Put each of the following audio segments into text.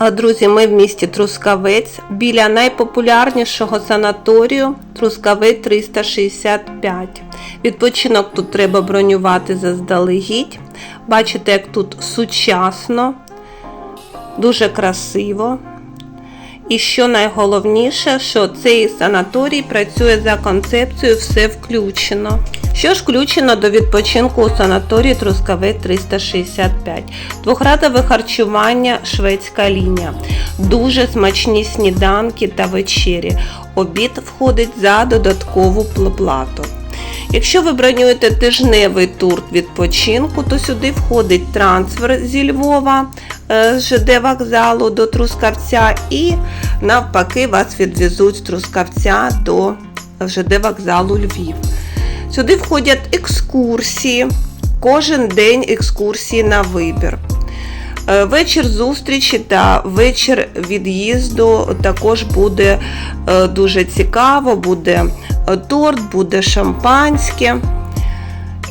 Друзі, ми в місті Трускавець біля найпопулярнішого санаторію Трускавець 365. Відпочинок тут треба бронювати заздалегідь. Бачите, як тут сучасно, дуже красиво. І що найголовніше, що цей санаторій працює за концепцією все включено. Що ж включено до відпочинку у санаторії Трускавець 365? Двохразове харчування шведська лінія, дуже смачні сніданки та вечері. Обід входить за додаткову плату. Якщо ви бронюєте тижневий тур відпочинку, то сюди входить трансфер зі Львова з ЖД вокзалу до Трускавця і навпаки вас відвезуть з Трускавця до ЖД вокзалу Львів. Сюди входять екскурсії, кожен день екскурсії на вибір. Е, Вечір зустрічі та вечір від'їзду також буде е, дуже цікаво, буде е, торт, буде шампанське.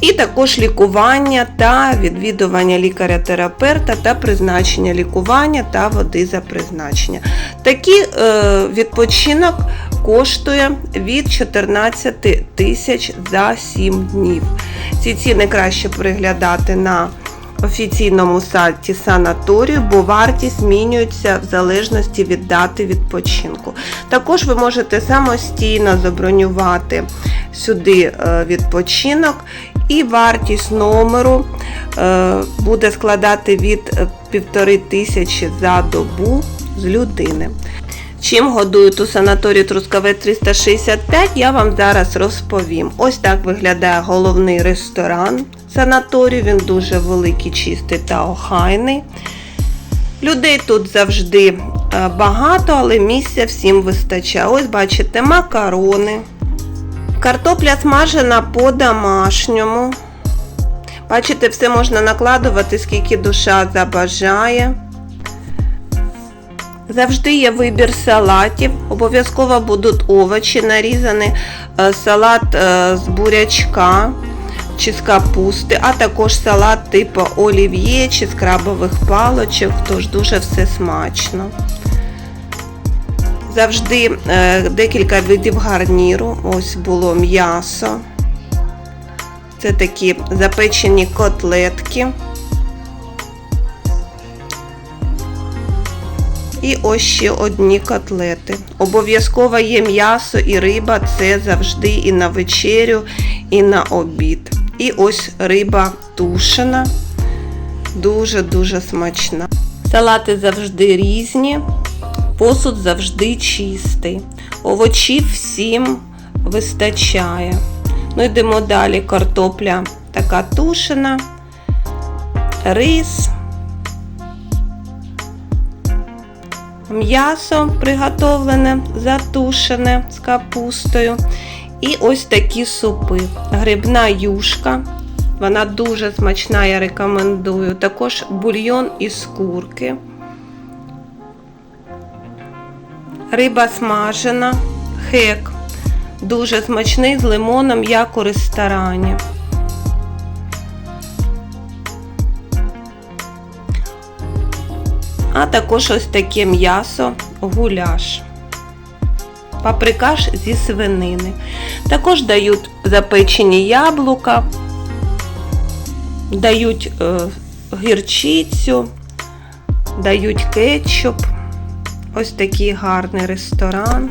І також лікування та відвідування лікаря-терапевта та призначення лікування та води за призначення. Такий е, відпочинок коштує від 14 тисяч за 7 днів. Ці ціни краще переглядати на офіційному сайті санаторію, бо вартість змінюється в залежності від дати відпочинку. Також ви можете самостійно забронювати сюди е, відпочинок, і вартість номеру е, буде складати від е, півтори тисячі за добу з людини. Чим годують у санаторії Трускавець 365, я вам зараз розповім. Ось так виглядає головний ресторан санаторію. Він дуже великий, чистий та охайний. Людей тут завжди е, багато, але місця всім вистачає. Ось бачите, макарони. Картопля смажена по-домашньому. Бачите, все можна накладувати, скільки душа забажає. Завжди є вибір салатів. Обов'язково будуть овочі нарізані, е, салат е, з бурячка чи з капусти, а також салат типу олів'є чи з крабових палочок, тож дуже все смачно. Завжди е, декілька видів гарніру. Ось було м'ясо. Це такі запечені котлетки. І ось ще одні котлети. Обов'язково є м'ясо і риба, це завжди і на вечерю, і на обід. І ось риба тушена, дуже-дуже смачна. Салати завжди різні, посуд завжди чистий. Овочів всім вистачає. Ну, йдемо далі. Картопля така тушена, рис. М'ясо приготовлене, затушене з капустою. І ось такі супи. Грибна юшка. Вона дуже смачна, я рекомендую. Також бульйон із курки. Риба смажена, хек. Дуже смачний з лимоном, як у ресторані. А також ось таке м'ясо, гуляш. Паприкаш зі свинини. Також дають запечені яблука, дають е, гірчицю, дають кетчуп. Ось такий гарний ресторан.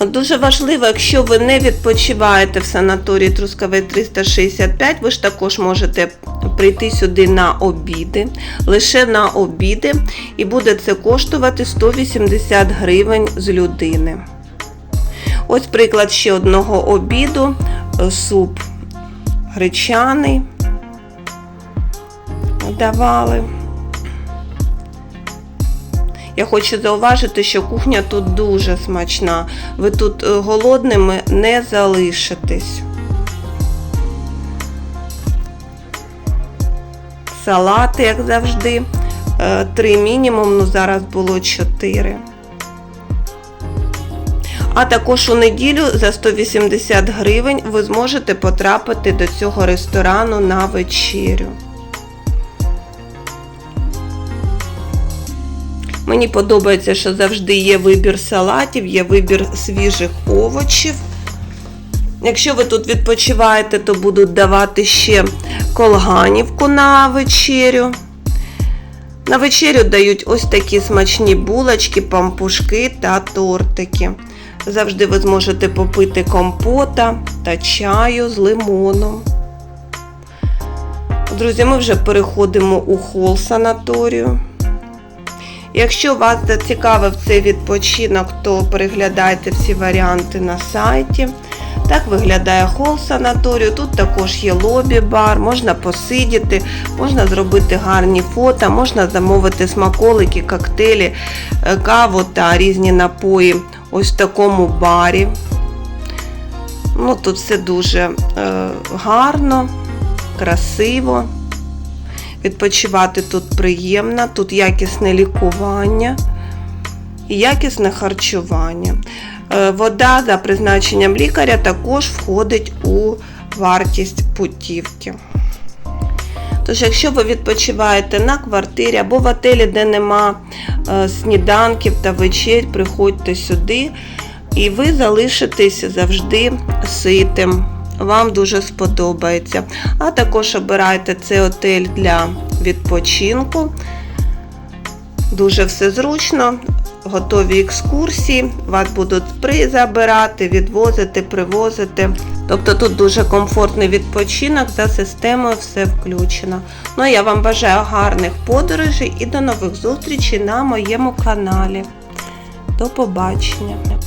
Дуже важливо, якщо ви не відпочиваєте в санаторії Трускавець 365, ви ж також можете прийти сюди на обіди, лише на обіди, і буде це коштувати 180 гривень з людини. Ось приклад ще одного обіду, суп гречаний давали. Я хочу зауважити, що кухня тут дуже смачна. Ви тут голодними не залишитесь. Салати, як завжди, три мінімум, ну зараз було чотири. А також у неділю за 180 гривень ви зможете потрапити до цього ресторану на вечерю. Мені подобається, що завжди є вибір салатів, є вибір свіжих овочів. Якщо ви тут відпочиваєте, то будуть давати ще колганівку на вечерю. На вечерю дають ось такі смачні булочки, пампушки та тортики. Завжди ви зможете попити компота та чаю з лимоном. Друзі, ми вже переходимо у хол санаторію. Якщо вас зацікавив цей відпочинок, то переглядайте всі варіанти на сайті. Так виглядає хол санаторію. Тут також є лобі-бар, можна посидіти, можна зробити гарні фото, можна замовити смаколики, коктейлі, е, каву та різні напої ось в такому барі. Ну, Тут все дуже е, гарно, красиво. Відпочивати тут приємно, тут якісне лікування і якісне харчування. Е, Вода за призначенням лікаря також входить у вартість путівки. Тож, якщо ви відпочиваєте на квартирі або в отелі, де нема е, сніданків та вечер, приходьте сюди і ви залишитесь завжди ситим. Вам дуже сподобається. А також обирайте цей отель для відпочинку. Дуже все зручно, готові екскурсії, вас будуть забирати, відвозити, привозити. Тобто тут дуже комфортний відпочинок, за системою все включено. Ну а я вам бажаю гарних подорожей і до нових зустрічей на моєму каналі. До побачення!